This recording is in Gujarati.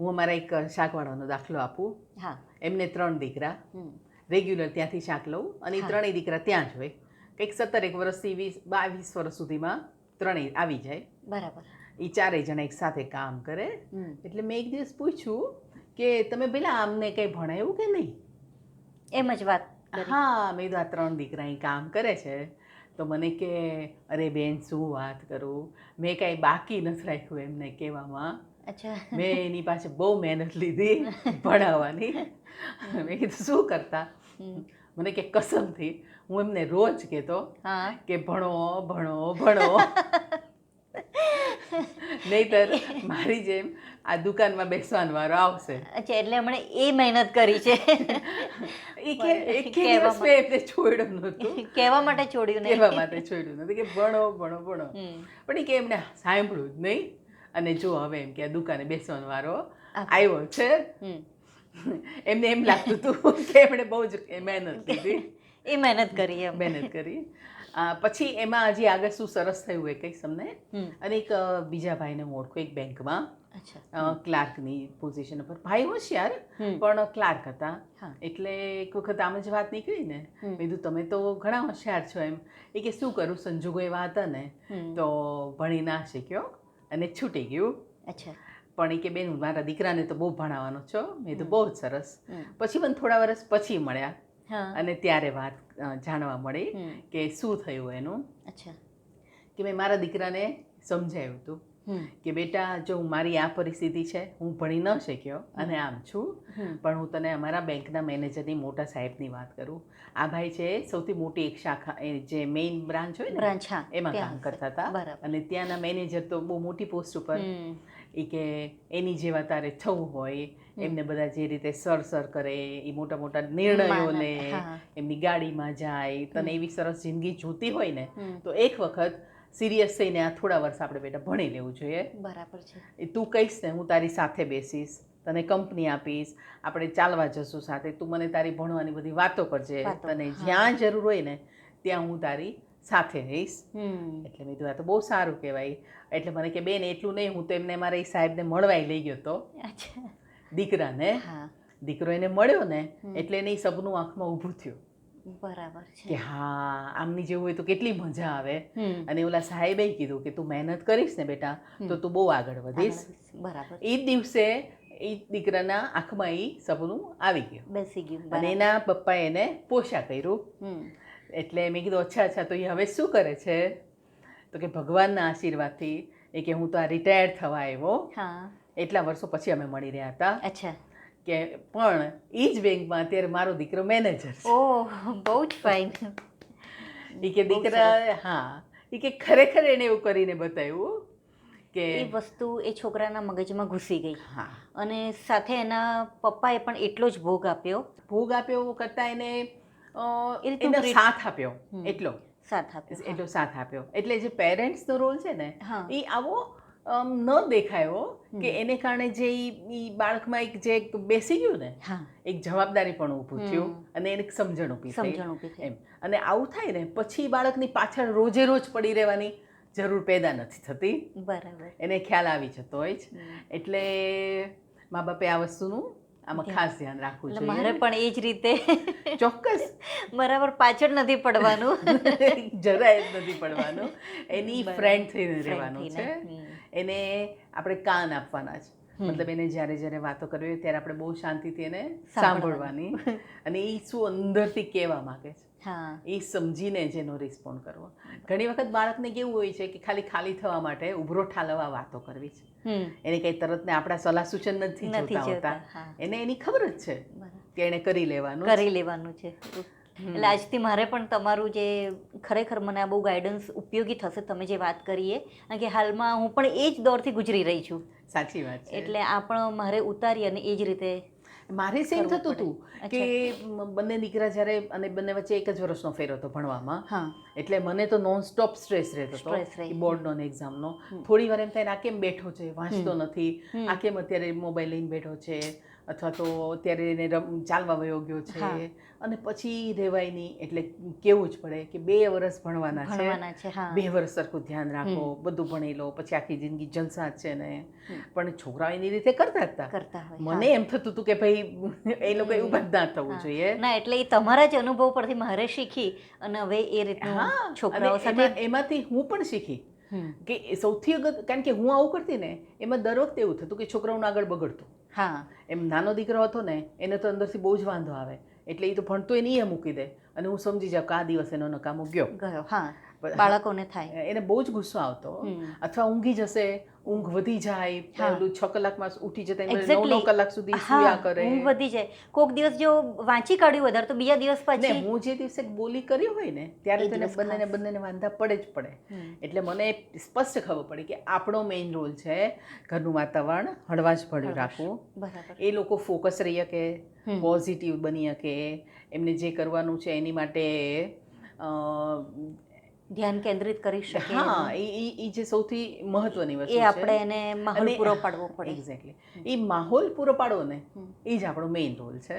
હું અમારા એક શાકવાળાનો દાખલો આપું. હા. એમને ત્રણ દીકરા. રેગ્યુલર ત્યાંથી શાક લઉં. અને એ ત્રણેય દીકરા ત્યાં જ હોય. કંઈક સત્તર એક વર્ષથી વીસ બાવીસ વર્ષ સુધીમાં ત્રણેય આવી જાય. બરાબર. એ ચારેય જણા એક સાથે કામ કરે. એટલે મેં એક દિવસ પૂછ્યું કે તમે પેલા આમને કંઈ ભણાયું કે નહીં? એમ જ વાત હા મેં કીધું આ ત્રણ દીકરા અહીં કામ કરે છે. તો મને કે અરે બેન શું વાત કરું? મેં કાંઈ બાકી નથી રાખ્યું એમને કહેવામાં. મેં એની પાસે બહુ મહેનત લીધી ભણાવવાની. મેં કીધું શું કરતા? મને કે કસમથી. હું એમને રોજ કહેતો કે ભણો ભણો ભણો. નહીતર મારી જેમ આ દુકાનમાં બેસવાનો વારો આવશે. અચ્છા એટલે હમણાં એ મહેનત કરી છે. એ કે એક દિવસ મેં એમને છોડ્યું નહોતું. કહેવા માટે છોડ્યું નહીં. કહેવા માટે છોડ્યું નથી કે ભણો ભણો ભણો. પણ એ કે એમને સાંભળ્યું જ નહીં. અને જો હવે એમ કે દુકાને બેસવાનો વારો આવ્યો છે. એમને એમ લાગતું હતું કે એમણે બહુ જ મહેનત કરી એ મહેનત કરી એમ. મહેનત કરી. પછી એમાં હજી આગળ શું સરસ થયું એ કંઈક તમને? અને એક બીજા ભાઈને હું ઓળખું એક બેંકમાં. ક્લાર્કની પોઝિશન ઉપર. ભાઈ હોશિયાર. પણ ક્લાર્ક હતા. એટલે એક વખત આમ જ વાત નીકળી ને. કીધું તમે તો ઘણા હોશિયાર છો એમ. એ કે શું કરું? સંજોગો એવા હતા ને તો ભણી ના શીખ્યો અને છૂટી ગયું. અચ્છા. પણ એ કે બેન મારા દીકરાને તો બહુ ભણાવવાનો છો. મેં તો બહુ જ સરસ. પછી મને થોડા વર્ષ પછી મળ્યા. અને ત્યારે વાત જાણવા મળી કે શું થયું એનું. અચ્છા. કે મેં મારા દીકરાને સમજાવ્યું હતું. કે બેટા જો મારી આ પરિસ્થિતિ છે હું ભણી ન શક્યો અને આમ છું પણ હું તને અમારા બેંકના મેનેજરની મોટા સાહેબની વાત કરું. આ ભાઈ છે સૌથી મોટી એક શાખા જે મેઇન બ્રાન્ચ હોય ને બ્રાન્ચ એમાં કામ કરતા હતા. અને ત્યાંના મેનેજર તો બહુ મોટી પોસ્ટ ઉપર એ કે એની જેવા તારે થવું હોય એમને બધા જે રીતે સર સર કરે એ મોટા મોટા નિર્ણયો લે એમની ગાડીમાં જાય તને એવી સરસ જિંદગી જોતી હોય ને તો એક વખત સિરિયસ થઈને આ થોડા વર્ષ આપણે બેટા ભણી લેવું જોઈએ. બરાબર છે. તું કહીશ ને હું તારી સાથે બેસીશ તને કંપની આપીશ આપણે ચાલવા જશું સાથે તું મને તારી ભણવાની બધી વાતો કરજે તને જ્યાં જરૂર હોય ને ત્યાં હું તારી સાથે રહીશ. એટલે મેં કીધું આ તો બહુ સારું કહેવાય. એટલે મને કે બેન એટલું નહીં હું તો એમને મારા એ સાહેબને મળવાય લઈ ગયો હતો દીકરાને. હા. દીકરો એને મળ્યો ને એટલે એને ઈ સપનું આંખમાં ઊભું થયું. બરાબર કે હા આમની જેવું હોય તો કેટલી મજા આવે. અને ઓલા સાહેબે કીધું કે તું મહેનત કરીશ ને બેટા તો તું બહુ આગળ વધીશ. બરાબર એ દિવસે એ દીકરાના આંખમાં એ સપનું આવી ગયું. બેસી ગયું. અને એના પપ્પા એને પોષા કર્યું. એટલે મેં કીધું અચ્છા અચ્છા તો એ હવે શું કરે છે? તો કે ભગવાનના આશીર્વાદથી એ કે હું તો આ રિટાયર્ડ થવા આવ્યો. એટલા વર્ષો પછી અમે મળી રહ્યા હતા. અચ્છા. કે પણ એ જ બેંકમાં અત્યારે મારો દીકરો મેનેજર છે. ઓહ બહુ જ ફાઇન એ કે દીકરા હા એ કે ખરેખર એને એવું કરીને બતાવ્યું કે એ વસ્તુ એ છોકરાના મગજમાં ઘૂસી ગઈ. હા. અને સાથે એના પપ્પાએ પણ એટલો જ ભોગ આપ્યો. ભોગ આપ્યો કરતાં એને એનો સાથ આપ્યો એટલો. સાથ આપ્યો એટલો સાથ આપ્યો. એટલે જે પેરેન્ટ્સનો રોલ છે ને એ આવો ન દેખાયો કે એને કારણે જે ઈ બાળકમાં એક જે બેસી ગયું ને એક જવાબદારી પણ ઊભું થયું અને એને સમજણ ઊભી સમજણ ઊભી એમ. અને આવું થાય ને પછી બાળકની પાછળ રોજે રોજ પડી રહેવાની જરૂર પેદા નથી થતી. બરાબર. એને ખ્યાલ આવી જતો હોય છે એટલે મા બાપે આ વસ્તુનું આમાં ખાસ ધ્યાન રાખવું જોઈએ. મારે પણ એ જ રીતે ચોક્કસ. બરાબર પાછળ નથી પડવાનું. જરાય નથી પડવાનું. એની ફ્રેન્ડ થઈને રહેવાનું છે. એને આપણે કાન આપવાના છે મતલબ એને જ્યારે જ્યારે વાતો કરવી હોય ત્યારે આપણે બહુ શાંતિથી એને સાંભળવાની. અને એ શું અંદરથી કહેવા માંગે છે. એ સમજીને જ એનો રિસ્પોન્ડ કરવો. ઘણી વખત બાળકને કેવું હોય છે કે ખાલી ખાલી થવા માટે ઉભરો ઠાલવા વાતો કરવી છે. એને કંઈ તરતને આપણા સલાહ સૂચન નથી જોતા એને એની ખબર જ છે કે એને કરી લેવાનું કરી લેવાનું છે. એટલે આજથી મારે પણ તમારું જે ખરેખર મને આ બહુ ગાઈડન્સ ઉપયોગી થશે તમે જે વાત કરીએ કારણ કે હાલમાં હું પણ એ જ દોરથી ગુજરી રહી છું. સાચી વાત છે. એટલે આ પણ મારે ઉતારી અને એ જ રીતે મારે સેમ થતું. હતું કે બંને દીકરા જ્યારે અને બંને વચ્ચે એક જ વર્ષનો ફેર હતો ભણવામાં. હા. એટલે મને તો નોન સ્ટોપ સ્ટ્રેસ રહેતો હતો Stress રહે. બોર્ડનો ને. એક્ઝામનો થોડી વાર એમ થાય ને આ કેમ બેઠો છે? વાંચતો નથી. આ કેમ અત્યારે મોબાઈલ લઈને બેઠો છે? અથવા તો અત્યારે એને રમ ચાલવા વયો ગયો છે. અને પછી રહેવાય નહીં એટલે કેવું જ પડે કે બે વર્ષ ભણવાના છે. બે વર્ષ સરખું ધ્યાન રાખો બધું ભણી લો પછી આખી જિંદગી જલસા છે ને. પણ છોકરાઓ એની રીતે કરતા હતા કરતા મને એમ થતું હતું કે ભાઈ એ લોકો એવું જ ના થવું જોઈએ. ના એટલે એ તમારા જ અનુભવ પરથી મારે શીખી અને હવે એ રીતનું છોકરાઓ સાથે એમાંથી હું પણ શીખી કે સૌથી અગત કારણ કે હું આવું કરતી ને એમાં દર વખતે એવું થતું કે છોકરાઓનું આગળ બગડતું. હા, એમ નાનો દીકરો હતો ને, એને તો અંદરથી બહુ જ વાંધો આવે. એટલે એ તો ભણતો એ નહીં મૂકી દે. અને હું સમજી જાઉં કે આ દિવસ એનો નકામો ગયો. ગયો, હા. બાળકોને થાય. એને બહુ જ ગુસ્સો આવતો. અથવા ઊંઘી જશે ઊંઘ વધી જાય. પેલું છ કલાકમાં ઉઠી જતા નવ નવ કલાક સુધી સુયા કરે. ઊંઘ વધી જાય. કોક દિવસ જો વાંચી કાઢ્યું વધારે તો બીજા દિવસ પછી હું જે દિવસે બોલી કરી હોય ને ત્યારે તેને બંનેને બંનેને વાંધા પડે જ પડે. એટલે મને સ્પષ્ટ ખબર પડી કે આપણો મેઇન રોલ છે ઘરનું વાતાવરણ હળવાશ જ હળવાશ. રાખવું. એ લોકો ફોકસ રહી શકે પોઝિટિવ બની શકે. એમને જે કરવાનું છે એની માટે ધ્યાન કેન્દ્રિત કરી શકે હા એ એ- જે સૌથી મહત્વની વસ્તુ એ આપણે એને માહોલ પૂરો પાડવો પડે. એક્ઝેક્ટલી એ માહોલ પૂરો પાડવો ને એ જ આપણો મેઇન રોલ છે.